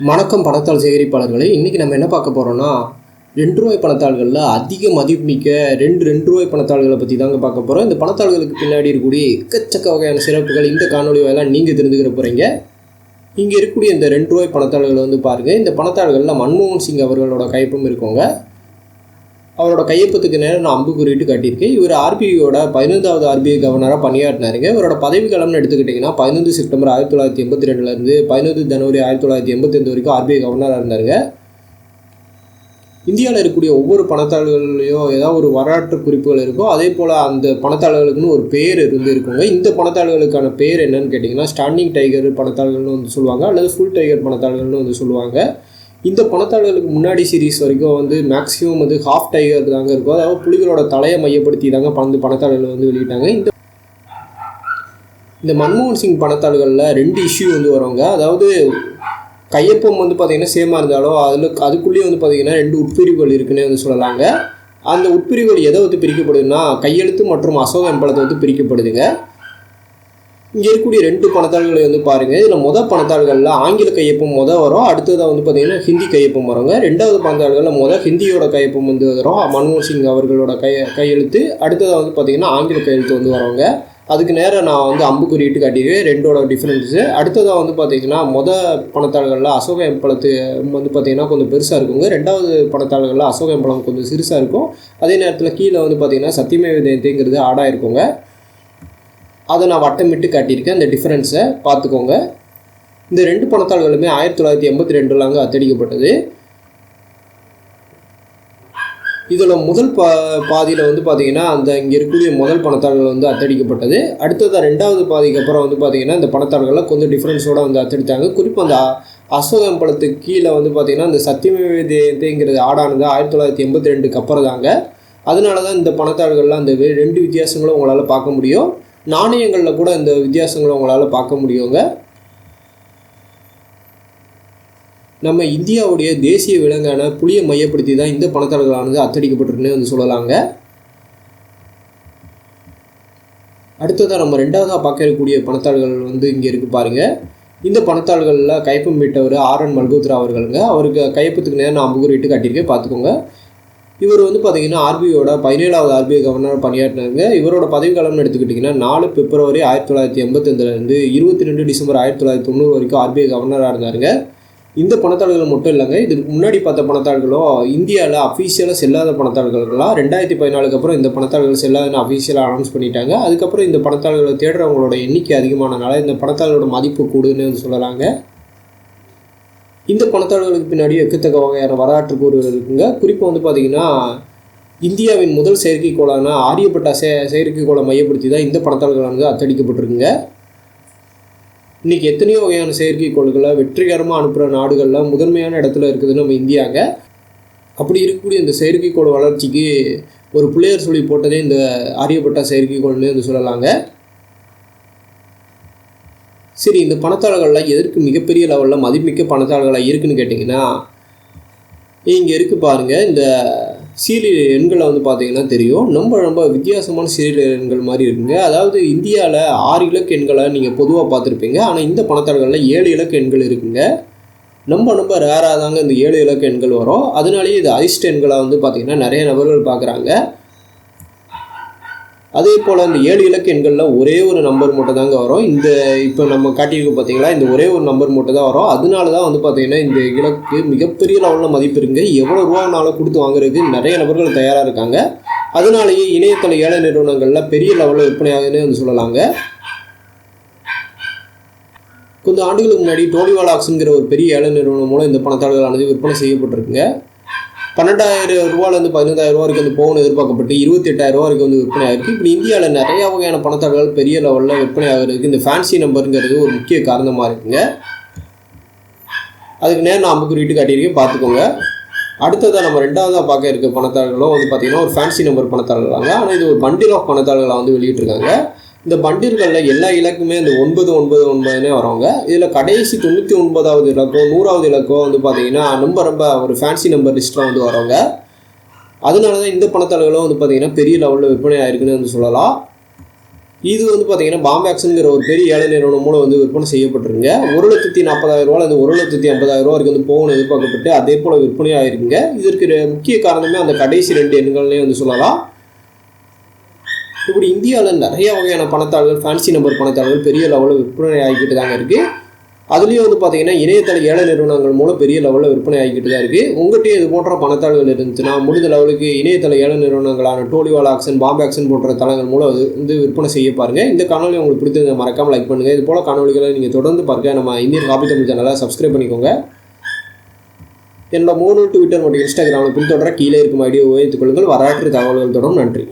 வணக்கம் பணத்தாள் சேகரிப்பாளர்களே. இன்றைக்கி நம்ம என்ன பார்க்க போகிறோன்னா ரெண்டு ரூபாய் பணத்தாள்களில் அதிக மதிப்புமிக்க ரெண்டு ரெண்டு ரூபாய் பணத்தாள்களை பற்றி தாங்க பார்க்க போகிறோம் இந்த பணத்தாள்களுக்கு பின்னாடி இருக்கக்கூடிய எக்கச்சக்க வகையான சிறப்புகள் இந்த காணொலி வாயிலாக நீங்கள் தெரிஞ்சுக்கிற போகிறீங்க இங்கே இருக்கக்கூடிய இந்த ரெண்டு ரூபாய் பணத்தாள்களை வந்து பாருங்கள் இந்த பணத்தாள்களில் மன்மோகன் சிங் அவர்களோட கைப்பும் இருக்கோங்க அவரோட கையொப்பத்துக்கு நேரம் நான் அம்பு குறிட்டு காட்டியிருக்கேன். இவர் ஆர்பிஐயோட பதினைந்தாவது ஆர்பிஐ கவர்னராக பணியாற்றினாருங்க. இவரோட பதவி காலம்னு எடுத்துக்கிட்டிங்கன்னா பதினொன்று செப்டம்பர் ஆயிரத்தி தொள்ளாயிரத்தி எண்பத்தி ரெண்டுலேருந்து பதினொன்று ஜனவரி ஆயிரத்தி தொள்ளாயிரத்தி எண்பத்தஞ்சு வரைக்கும் ஆர்பிஐ கவர்னராக இருந்தாருங்க. இந்தியாவில் இருக்கக்கூடிய ஒவ்வொரு பணத்தாளர்களையும் ஏதாவது ஒரு வரலாற்று குறிப்புகள் இருக்கோ அதே போல் அந்த பணத்தாளர்களுக்குன்னு ஒரு பேர் இருந்துருக்குங்க இந்த பணத்தாளர்களுக்கான பேர் என்னன்னு கேட்டிங்கன்னா ஸ்டாண்டிங் டைகர் பணத்தாளர்கள்னு வந்து சொல்லுவாங்க அல்லது ஃபுல் டைகர் பணத்தாளர்கள்னு வந்து சொல்லுவாங்க. இந்த பணத்தாளர்களுக்கு முன்னாடி சீரீஸ் வரைக்கும் வந்து மேக்ஸிமம் வந்து ஹாஃப் டைகர் தாங்க இருக்கும். அதாவது புலிகளோட தலையை மையப்படுத்தி தாங்க பந்து பணத்தாளர்கள் வந்து வெளியிட்டாங்க. இந்த இந்த மன்மோகன் சிங் பணத்தாள்களில் ரெண்டு இஷ்யூ வந்து வருவாங்க அதாவது கையொப்பம் வந்து பார்த்திங்கன்னா சேமாக இருந்தாலும் அதில் அதுக்குள்ளேயே வந்து பார்த்திங்கன்னா ரெண்டு உட்பிரிவுகள் இருக்குன்னு வந்து சொல்லலாங்க. அந்த உட்பிரிவுகள் எதை வந்து பிரிக்கப்படுதுன்னா கையெழுத்து மற்றும் அசோக எம்பளத்தை வந்து பிரிக்கப்படுதுங்க. இங்கே இருக்கக்கூடிய ரெண்டு பணத்தாள்களை வந்து பாருங்கள் இதில் மொதல் பணத்தாள்களில் ஆங்கில கையொப்பம் மொதல் வரும். அடுத்ததாக வந்து பார்த்திங்கன்னா ஹிந்தி கையொப்பம் வருங்க. ரெண்டாவது பணத்தாள்களில் மொதல் ஹிந்தியோட கையொப்பம் வந்து வரும். மன்மோகன் சிங் அவர்களோட கை கையெழுத்து. அடுத்ததாக வந்து பார்த்திங்கன்னா ஆங்கில கையெழுத்து வந்து வரோங்க. அதுக்கு நேரம் நான் வந்து அம்பு குறியிட்டு காட்டிடுவேன் ரெண்டோட டிஃப்ரென்ஸு அடுத்ததாக வந்து பார்த்திங்கன்னா மொதல் பணத்தாள்களில் அசோக எம்பளத்து வந்து பார்த்திங்கன்னா கொஞ்சம் பெருசாக இருக்குங்க. ரெண்டாவது பணத்தாள்களில் அசோக எம்பளம் கொஞ்சம் சிறுசாக இருக்கும். அதே நேரத்தில் கீழே வந்து பார்த்திங்கன்னா சத்தியமேவ ஜெயந்திங்கிறது ஆடாக இருக்குங்க. அதை நான் வட்டமிட்டு காட்டியிருக்கேன். அந்த டிஃப்ரென்ஸை பார்த்துக்கோங்க. இந்த ரெண்டு பணத்தாள்களுமே ஆயிரத்தி தொள்ளாயிரத்தி எண்பத்தி ரெண்டுலாங்க அத்தடிக்கப்பட்டது. இதில் முதல் பா பாதியில் வந்து பார்த்திங்கன்னா அந்த இங்கே இருக்கக்கூடிய முதல் பணத்தாள்கள் வந்து அத்தடிக்கப்பட்டது. அடுத்தது ரெண்டாவது பாதிக்கு அப்புறம் வந்து பார்த்திங்கன்னா இந்த பணத்தாள்கள்லாம் கொஞ்சம் டிஃப்ரென்ஸோடு வந்து அத்தடித்தாங்க. குறிப்பாக அந்த அசோகம் பழத்துக்கு கீழே வந்து பார்த்திங்கன்னா இந்த சத்தியமேவதேங்கிறது ஆடானது ஆயிரத்தி தொள்ளாயிரத்தி எண்பத்தி ரெண்டுக்கு அப்புறம் தாங்க அதனால தான் இந்த பணத்தாள்கள்லாம் அந்த ரெண்டு வித்தியாசங்களும் உங்களால் பார்க்க முடியும். நாணயங்களில் கூட இந்த வித்தியாசங்களை உங்களால் பார்க்க முடியுங்க. நம்ம இந்தியாவுடைய தேசிய விலங்கான புலியை மையப்படுத்தி தான் இந்த பணத்தாள்களானது அத்தடிக்கப்பட்டிருக்குன்னு வந்து சொல்லலாங்க. அடுத்ததாக நம்ம ரெண்டாவதாக பார்க்க இருக்கக்கூடிய பணத்தாள்கள் வந்து இங்கே இருக்குது பாருங்கள் இந்த பணத்தாள்களில் கைப்பம் மீட்டவர் ஆர் என் மல்கோத்ரா அவர்களுங்க. அவருக்கு கைப்பத்துக்கு நேரம் நான் அம்புகுறிட்டு கட்டியிருக்கேன். பார்த்துக்கோங்க. இவர் வந்து பார்த்தீங்கன்னா ஆர்பிஐயோட பதினேழாவது ஆர்பிஐ கவர்னர் பணியாற்றினாங்க இவரோட பதவிக்காலம்னு எடுத்துக்கிட்டிங்கன்னா நாலு பிப்ரவரி ஆயிரத்தி தொள்ளாயிரத்தி எண்பத்தஞ்சிலேருந்து இருபத்தி ரெண்டு டிசம்பர் ஆயிரத்தி தொள்ளாயிரத்தி தொண்ணூறு வரைக்கும் ஆர்பிஐ கவர்னராக இருந்தாருங்க. இந்த பணத்தாள்கள் மட்டும் இல்லைங்க. இதுக்கு முன்னாடி பார்த்த பணத்தாள்களும் இந்தியாவில் அஃபீஷியலாக செல்லாத பணத்தாள்கள்லாம் ரெண்டாயிரத்தி பதினாலுக்கு அப்புறம் இந்த பணத்தாள்கள் செல்லாதுன்னு அஃபீஷியலாக அனௌன்ஸ் பண்ணிட்டாங்க. அதுக்கப்புறம் இந்த பணத்தாள்களை தேடுறவங்களோட எண்ணிக்கை அதிகமானனால இந்த பணத்தாள்களோட மதிப்பு கூடுன்னு சொல்லலாங்க. இந்த பணத்தாளர்களுக்கு பின்னாடி எக்கத்தக்க வகையான வரலாற்று கூறுகள் இருக்குங்க. குறிப்பாக வந்து பார்த்திங்கன்னா இந்தியாவின் முதல் செயற்கைக்கோளான ஆரியப்பட்டா செ செயற்கைக்கோளை மையப்படுத்தி தான் இந்த பணத்தாள்களானது அத்தடிக்கப்பட்டிருக்குங்க. இன்றைக்கி எத்தனையோ வகையான செயற்கைக்கோள்களை வெற்றிகரமாக அனுப்புகிற நாடுகளில் முதன்மையான இடத்துல இருக்குது நம்ம இந்தியாங்க. அப்படி இருக்கக்கூடிய இந்த செயற்கைக்கோள் வளர்ச்சிக்கு ஒரு பிள்ளையர் சொல்லி போட்டதே இந்த ஆரியப்பட்டா செயற்கைக்கோள்னு வந்து சொல்லலாங்க. சரி இந்த பணத்தாளர்கள்லாம் எதற்கு மிகப்பெரிய லெவலில் மதிப்புமிக்க பணத்தாளர்களாக இருக்குன்னு கேட்டிங்கன்னா இங்கே இருக்குது பாருங்கள் இந்த சீரியல் எண்களை வந்து பார்த்தீங்கன்னா தெரியும். ரொம்ப ரொம்ப வித்தியாசமான சீரியல் எண்கள் மாதிரி இருக்குங்க. அதாவது இந்தியாவில் ஆறு இலக்க எண்களை நீங்கள் பொதுவாக பார்த்துருப்பீங்க. ஆனால் இந்த பணத்தாளர்களில் ஏழு இலக்கு எண்கள் இருக்குங்க. ரொம்ப ரொம்ப ரேராக தாங்க இந்த ஏழு இலக்கு எண்கள் வரும். அதனாலேயே இது ஐஸ்ட் எண்களை வந்து பார்த்திங்கன்னா நிறைய நபர்கள் பார்க்குறாங்க. அதே போல் இந்த ஏழு இலக்க எண்களில் ஒரே ஒரு நம்பர் மட்டும் தாங்க வரும். இந்த இப்போ நம்ம காட்டியிருக்கோம் பார்த்தீங்களா இந்த ஒரே ஒரு நம்பர் மட்டும் தான் வரும். அதனால தான் வந்து பார்த்தீங்கன்னா இந்த இலக்கு மிகப்பெரிய லெவலில் மதிப்பு இருக்குங்க எவ்வளோ ரூபானாலும் கொடுத்து வாங்குறதுக்கு நிறைய நபர்கள் தயாராக இருக்காங்க. அதனாலேயே இணையதள ஏழை நிறுவனங்களில் பெரிய லெவலில் விற்பனை வந்து சொல்லலாங்க. கொஞ்சம் ஆண்டுகளுக்கு முன்னாடி டோலிவாலாக்ஸுங்கிற ஒரு பெரிய ஏழை நிறுவனம் மூலம் இந்த பணத்தாளர்களானது விற்பனை செய்யப்பட்டிருக்குங்க. பன்னெண்டாயிரம் ரூபாயிலேருந்து பதினஞ்சாயிரம் ரூபா வரைக்கும் வந்து போகணும் எதிர்பார்க்கப்பட்டு இருபத்தி எட்டாயிரம் ரூபா வரைக்கும் வந்து விற்பனை ஆகிருக்கு இப்படி இந்தியாவில் நிறைய வகையான பணத்தாளர்கள் பெரிய லெவலில் விற்பனை ஆகிறதுக்கு இந்த ஃபேன்சி நம்பருங்கிறது ஒரு முக்கிய காரணமாக இருக்குங்க. அதுக்கு நேரம் நான் அம்புக்குறிட்டு காட்டியிருக்கேன் பார்த்துக்கோங்க. அடுத்ததாக நம்ம ரெண்டாவதாக பார்க்க இருக்க பணத்தாளர்களும் வந்து பார்த்திங்கன்னா ஒரு ஃபேன்சி நம்பர் பணத்தாளர்களாங்க ஆனால் இது ஒரு பண்டில் ஆஃப் பணத்தாளர்களை வந்து வெளியிட்டிருக்காங்க. இந்த பண்டில்களில் எல்லா இலக்குமே இந்த ஒன்பது ஒன்பது ஒன்பதுனே வரவங்க. இதில் கடைசி தொண்ணூற்றி ஒன்பதாவது இலக்கம் நூறாவது இலக்கம் வந்து பார்த்தீங்கன்னா ரொம்ப ரொம்ப ஒரு ஃபேன்சி நம்பர் லிஸ்ட்டாக வந்து வரவங்க. அதனால தான் இந்த பணத்தாளர்களும் வந்து பார்த்தீங்கன்னா பெரிய லெவலில் விற்பனை ஆயிருக்குன்னு வந்து சொல்லலாம். இது வந்து பார்த்தீங்கன்னா பாம்பேக்ஸுங்கிற ஒரு பெரிய ஏழை நிறுவனம் மூலம் வந்து விற்பனை செய்யப்பட்டிருங்க ஒரு லட்சத்தி நாற்பதாயிரரூவா அந்த ஒரு லட்சத்தி ஐம்பதாயிரம் ரூபா வரைக்கும் வந்து போகணும் எதிர்பார்க்கப்பட்டு அதே போல் விற்பனையாக இருக்குங்க இதற்கு முக்கிய காரணமே அந்த கடைசி ரெண்டு எண்கள்லேயே வந்து சொல்லலாம். இப்படி இந்தியாவில் நிறைய வகையான பணத்தாளர்கள் ஃபேன்சி நம்பர் பணத்தாளர்கள் பெரிய லெவலில் விற்பனை ஆகிக்கிட்டு தாங்க இருக்குது அதுலேயும் வந்து பார்த்தீங்கன்னா இணையதள ஏழை நிறுவனங்கள் மூலம் பெரிய லெவலில் விற்பனை ஆகிக்கிட்டு தான் இருக்குது உங்கள்கிட்ட இது போன்ற பணத்தாள்கள் இருந்துச்சுன்னா முடிந்த லெவலுக்கு இணையதள ஏழை நிறுவனங்களான டோலிவால் ஆக்ஷன் பாம்பே ஆக்ஷன் போன்ற தளங்கள் மூலம் அது வந்து விற்பனை செய்ய பாருங்கள் இந்த காணொலி உங்களுக்கு பிடித்ததை மறக்காமல் லைக் பண்ணுங்கள் இது போல் காணொலிகளை நீங்கள் தொடர்ந்து பார்க்க நம்ம இந்தியன் காபி தமிழ் சேனலை சப்ஸ்கிரைப் பண்ணிக்கோங்க. என்னோட மூணு ட்விட்டர் மற்றும் இன்ஸ்டாகிராமில் பின்தொடர கீழே இருக்கும் ஐடியோ வைத்துக் கொள்ளுங்கள். வரலாற்று தகவல்கள் தொடரும். நன்றி.